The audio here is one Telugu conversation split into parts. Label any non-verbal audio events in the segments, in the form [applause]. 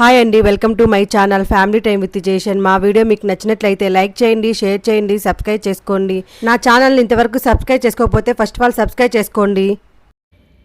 హాయ్ అండి welcome to my channel family time with Jeshan మా వీడియో మీకు నచ్చినట్లయితే లైక్ చేయండి షేర్ చేయండి సబ్స్క్రైబ్ చేసుకోండి. నా ఛానల్ని ఇంతవరకు సబ్స్క్రైబ్ చేసుకోకపోతే ఫస్ట్ ఆఫ్ ఆల్ సబ్స్క్రైబ్ చేసుకోండి.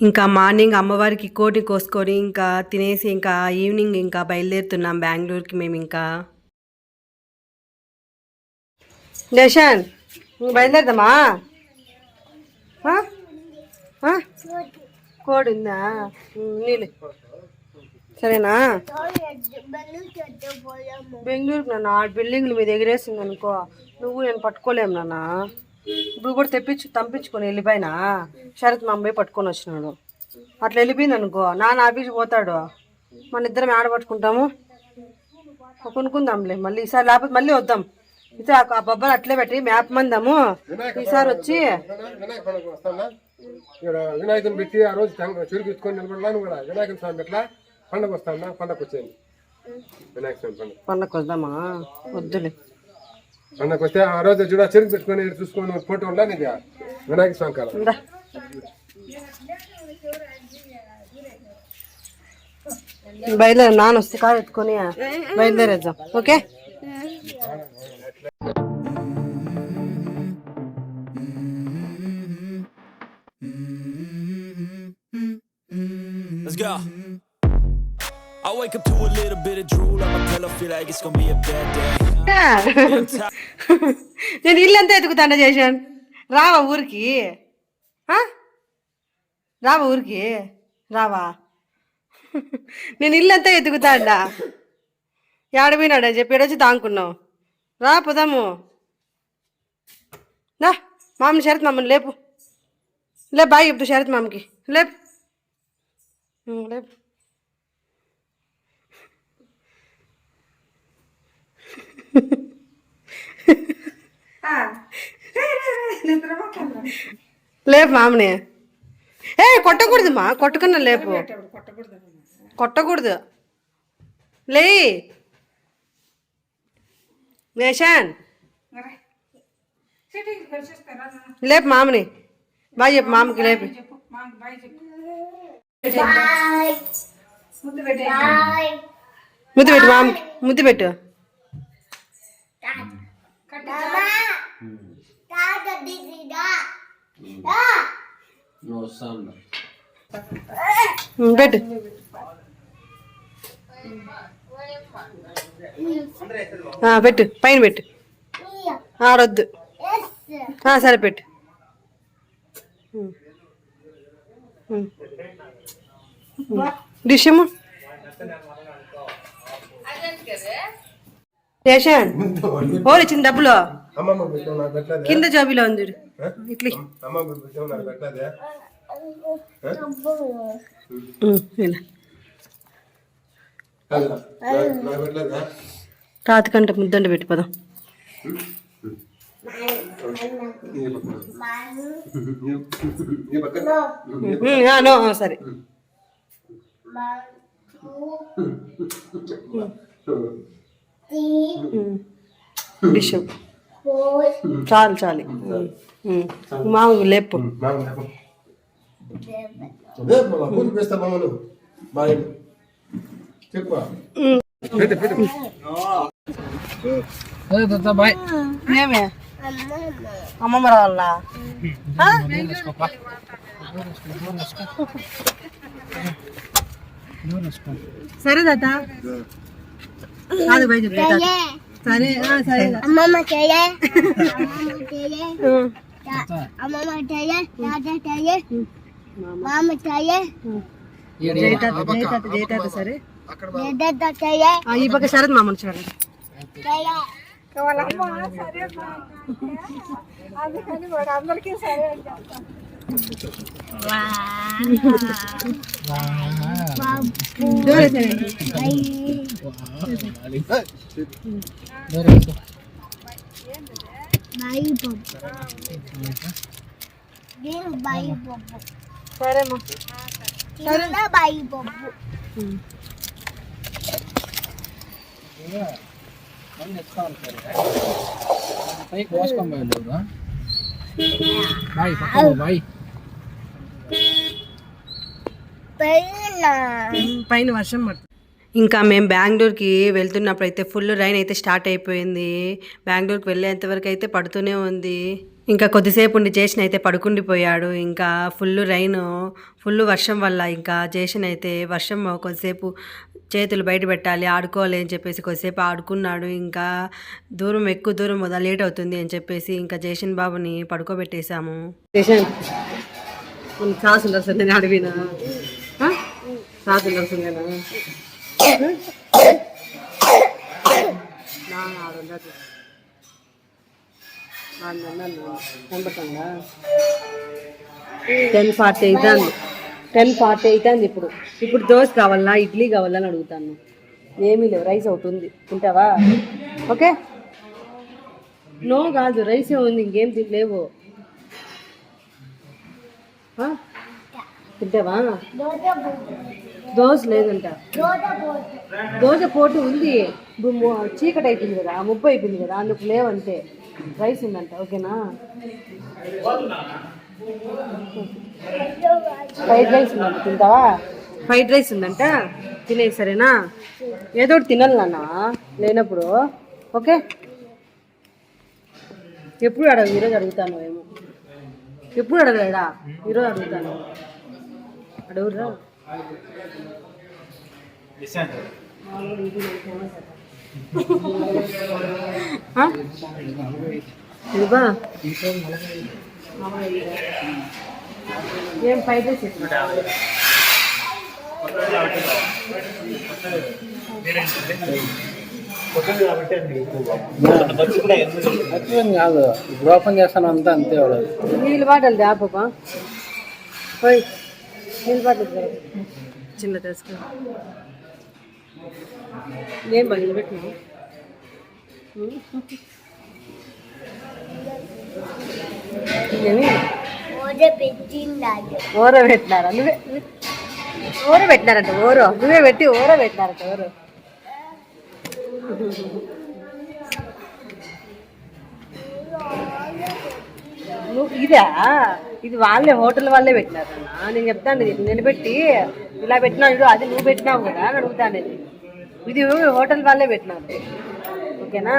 ఇంకా మార్నింగ్ అమ్మవారికి కోటి కోసుకొని ఇంకా తినేసి ఇంకా ఈవినింగ్ ఇంకా బయలుదేరుతున్నాం బెంగళూరుకి మేము ఇంకా. జషన్ బయలుదేరదామా? కోడి ఉందా? నీళ్ళు. సరేనా? బెంగళూరుకు నాన్న ఆ బిల్డింగ్లు మీద ఎగిరేసింది అనుకో నువ్వు నేను పట్టుకోలేము నాన్న. ఇప్పుడు కూడా తెప్పించు పంపించుకొని వెళ్ళిపోయినా. శరత్ మా అమ్మాయి పట్టుకొని వచ్చినాడు. అట్లా వెళ్ళిపోయింది అనుకో నాన్న ఆఫీస్కి పోతాడు. మన ఇద్దరం ఆడ పట్టుకుంటాము? కొనుక్కుందాంలే మళ్ళీ ఈసారి లేకపోతే మళ్ళీ వద్దాం. ఈసారి ఆ- బొబ్బలు అట్లే పెట్టి మ్యాప్ మందాము. ఈసారి వచ్చి వినాయకుని పెట్టి ఆ రోజు చురుకు ఎత్తుకొని నిలబడలాను కూడా. వినాయకుని స్వామి ఎట్లా? పండగ వస్తానా పండగ వచ్చేయండి వినాయక స్వామి పండుగ. పండగ వద్దామా వద్దులే. పండగ వస్తే ఆ రోజు చూడ చెరుకు పెట్టుకొని చూసుకొని ఫోటో ఉండా నీది వినాయక స్వామి కాలం బయలుదేరి నాన్న వస్తే కారు ఎత్తుకొని బయలుదేరేద్దాం. Okay? Let's go. I wake up to a little bit of drool on my pillow, feel like it's gonna be a bad day. [laughs] నేను ఇల్లంతా ఎత్తుకుతాండ చేశాను రావా ఊరికి? రావా ఊరికి? రావా? నేను ఇల్లంతా ఎత్తుకుతాండా. ఏడపోయినాడని చెప్పి ఏడొచ్చి తాంకున్నావు రా పోదాము. నా మామని శరత్ మామని లేపు. లే బాయ్ చెప్తూ శరత్ మామకి. లేపు. లేపు. లేపు మామని. ఏ కొట్టకూడదు మా కొట్టుకున్నా లేపు. కొట్టకూడదు. లే వేషాన్ లేపు మామని. బాయ్ చెప్పు మామకి లేపు. ముద్దు పెట్టు మామకి ముద్దు పెట్టు. పెట్టు. పెట్టు. పైన పెట్టు. ఆడొద్దు సరే పెట్టు. డిషము రేషన్ ఓరు ఇచ్చిన డబ్బులు. అమ్మమ్మ పెట్టావు నాకు పెట్టలేదే? కింద జాబీలో ఉంది చూడు. ఇట్లీ. అమ్మమ్మ పెట్టావు నాకు పెట్టలేదే? ఉం, ఇలా. కాదు, నాకు- నాకు పెట్టలేదా? తాతకంట ముద్దండ పెట్టి పదం. నీ పక్కన. నీ పక్కన ఉం, ఆ, నో ఆ, సరే. డిష్ చాలు చాలు. మామూలు లేపు. అమ్మమ్మ రావాలా? సరే తాత. కాదు బయట తాత సరే ఆ, సరే తాత. అమ్మమ్మ చెయ్య అమ్మమ్మ చెయ్య అమ్మమ్మ చెయ్య తాత చెయ్య మామ చెయ్య జై తాత జై తాత జై తాత సరే పెద్ద చెయ్య ఆ, ఈ పక్క శరత్ మామూలు చూడండి చెయ్య జోరే సరే బాయి బొబ్బు నేను బాయి బొబ్బు సరేమ్మా చిన్న బాయి బొబ్బు పైన పైన వర్షం పడుతుంది ఇంకా మేము బెంగళూరుకి వెళ్తున్నప్పుడు అయితే ఫుల్ రైన్ అయితే స్టార్ట్ అయిపోయింది. బెంగళూరుకి వెళ్ళేంతవరకు అయితే పడుతూనే ఉంది. ఇంకా కొద్దిసేపు ఉండి జేషన్ అయితే పడుకుండిపోయాడు. ఇంకా ఫుల్ రైన్ ఫుల్ వర్షం వల్ల ఇంకా జేషన్ అయితే వర్షం కొద్దిసేపు చేతులు బయట పెట్టాలి ఆడుకోవాలి అని చెప్పేసి కొద్దిసేపు ఆడుకున్నాడు. ఇంకా దూరం ఎక్కువ దూరం వదా లేట్ అవుతుంది అని చెప్పేసి ఇంకా జేషన్ బాబుని పడుకోబెట్టేశాము. జేషన్ సాస్ ఉండాల్సిందే నేను అడిగినా సాస్ ఉండాల్సిందేనా టెన్ ఫార్టీ అవుతుంది టెన్ ఫార్టీ అవుతుంది ఇప్పుడు. ఇప్పుడు దోశ కావాలా ఇడ్లీ కావాలా అని అడుగుతాను. ఏమీ లేవు రైస్ అవుతుంది తింటావా? ఓకే? నో కాదు రైస్ ఉంది ఇంకేం తినలేవు. తింటావా? దోశ లేదంట. దోశ పోటు ఉంది. చీకటి అయిపోయింది కదా ముప్పై అయిపోయింది కదా అందుకు లేవంటే రైస్ ఉందంట ఓకేనా? ఫ్రైడ్ రైస్ ఉందంట తింటావా? ఫ్రైడ్ రైస్ ఉందంట తినే సరేనా? ఏదో ఒకటి తినాలి నాన్న లేనప్పుడు ఓకే? ఎప్పుడు అడగ ఈరోజు అడుగుతాను ఏమో. ఎప్పుడు అడగలేడా? ఈరోజు అడుగుతాను. ఇదిగో. ఏం ఇస్తున్నా అట్లేం కాదు ఇప్పుడు ఓపెన్ చేస్తాను అంతా అంతే వాడు నీళ్ళు బాటలు దాపక పోయి. చిన్న తెసుకో ఏం బాగా పెట్టినావు? ఇదేమి? ఓడ పెట్టిండాడు ఓర పెట్టినారా? నువ్వే. ఓర పెట్టినారంట ఓరో. నువ్వే పెట్టి ఓర పెట్టినారంట ఓరు. నువ్వు ఇదా? ఇది వాళ్ళే హోటల్ వాళ్ళే పెట్టినారన్నా. నేను చెప్తాను ఇది నిలబెట్టి ఇలా పెట్టినావు చూడు అది నువ్వు పెట్టినావు కదా అని అడుగుతాను ఇది ఇది హోటల్ వాళ్ళే పెట్టినారు. ఓకేనా?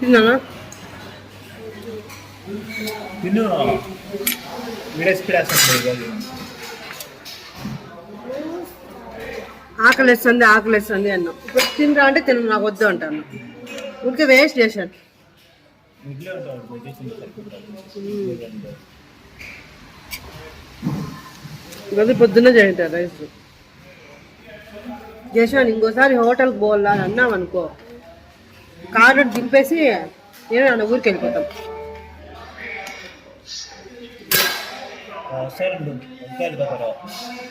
తిన్నానా తిన్నా ఆకలిస్తుంది ఆకలిస్తుంది ఆకలి వేస్తుంది వేస్తుంది అన్నాం. ఇప్పుడు తినరా అంటే తిన నాకు వద్దు అంటాను. ఊరికే వేస్ట్ చేశాను. గది పొద్దున్న చేయంటారు రైస్. చేశాను ఇంకోసారి హోటల్కి పోవాలా అని అన్నాం అనుకో. కారు దింపేసి నేను నా ఊరికి వెళ్ళిపోతాం. ఇప్పుడు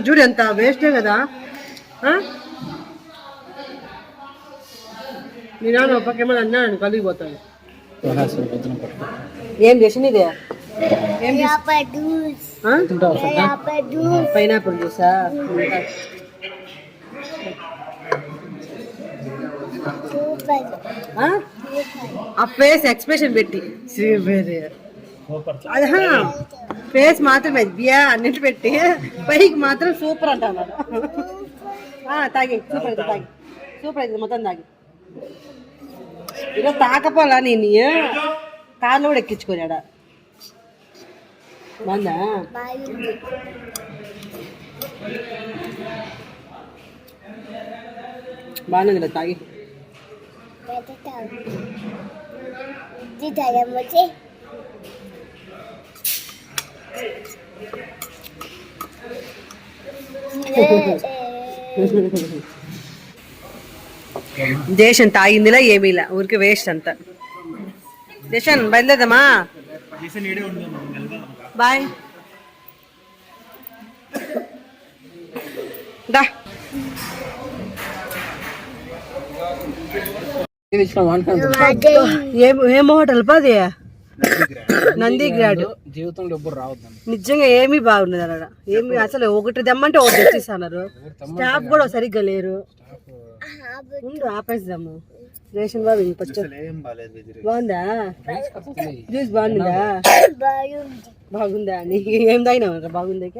చూడు ఎంత వేస్టే కదా? మీ నాన్న ఒక ఏమైనా అన్నాను కలిగిపోతాను ఏం చేసింది ఇదే? పైనాపిల్ జ్యూసా? ఆ? ఫేస్ ఎక్స్ప్రెషన్ పెట్టి. అదే ఫేస్ మాత్రమే బియా అన్నిటి పెట్టి. పైకి మాత్రం సూపర్ అంటాను తాగి సూపర్ అయితే తాగి. సూపర్ అయితే మొత్తం తాగి. ఈరోజు తాకపోలా నేను కార్లో కూడా ఎక్కించుకోలేడా? బాగుందా బాగుంది బాగుంది కదా తాగి. పెడతావు దేశం తాగిందిలా ఏమీలా? ఊరికి వేస్ట్ అంతా. దేశం బయలుదేరదామా? బాయ్ దా. ఏం హోటల్ పది? నంది గ్రాడ్. జీవితంలో ఎప్పుడు రావద్దండి నిజంగా ఏమీ బాగుండదు అక్కడ ఏమి అసలు ఒకటి దమ్మంటే ఒకటి తెచ్చిస్తున్నారు. స్టాఫ్ కూడా సరిగ్గా లేరు. ఉండు ఆపేద్దాము. రేషన్ ఫస్ట్ బాగుందా? జ్యూస్ బాగుందా? బాగుంది బాగుందా? నీకు ఏం తాగినావు బాగుందా జ్యూస్ బాగుంది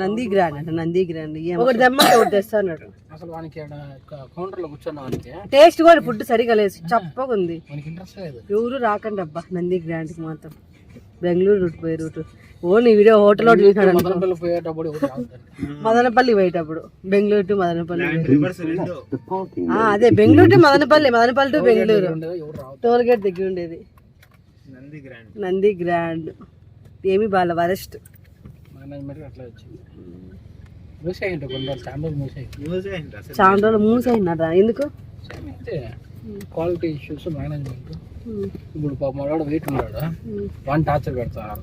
నంది గ్రాండ్ అంట నంది గ్రాండ్ ఒకటి దమ్మంటే ఒకటి తెస్తా అన్నాడు. అసలు వానికి కౌంటర్లో కూర్చున్నా టేస్ట్ కూడా ఫుడ్ సరిగా లేదు. చప్పగా ఉంది. మనకి ఇంట్రెస్ట్ లేదు. ఎవరు రాకండి అబ్బా నంది గ్రాండ్కి మాత్రం. బెంగళూరు రూట్ పోయే రూట్ ఓ నీ వీడియో హోటల్. మదనపల్లి పోయేటప్పుడు బెంగళూరు టు మదనపల్లి ఆ, అదే Bengaluru to Madanapalle Madanapalle to Bengaluru toll gate దగ్గర ఉండేది. నంది గ్రాండ్. ఏమి బాల వరెస్ట్. మేనేజ్మెంట్ అట్లా వచ్చింది. మూసేయండి కొన్ని రోజులు చాలా రోజులు మూసేయి చాలా రోజులు మూసైనారా ఎందుకు? క్వాలిటీ ఇష్యూస్ మేనేజ్మెంట్ ఇప్పుడు పాప మనవాడు వెయిట్ ఉన్నాడు. వన్ టార్చర్ పెడతారు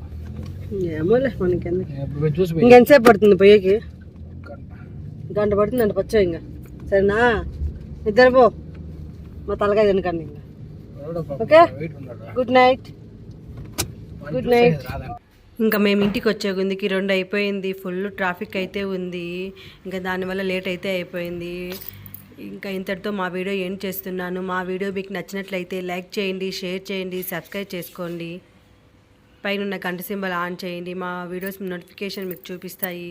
ఏమోలే పోయి. ఇంకెంతసేపు పడుతుంది పోయేకి? గంట. పడుతుంది అంట పచ్చో ఇంకా. సరేనా? ఇద్దరు పో. మా తలకాయ తినకండి ఇంకా. Okay? Good night good night ఇంకా మేము ఇంటికి వచ్చే గుందికి రెండు అయిపోయింది. ఫుల్ ట్రాఫిక్ అయితే ఉంది. ఇంకా దానివల్ల లేట్ అయితే అయిపోయింది. ఇంకా ఇంతటితో మా వీడియో ఎండ్ చేస్తున్నాను. మా వీడియో మీకు నచ్చినట్లయితే లైక్ చేయండి షేర్ చేయండి సబ్స్క్రైబ్ చేసుకోండి. పైన ఉన్న గంట సింబల్ ఆన్ చేయండి. మా వీడియోస్ నోటిఫికేషన్ మీకు చూపిస్తాయి.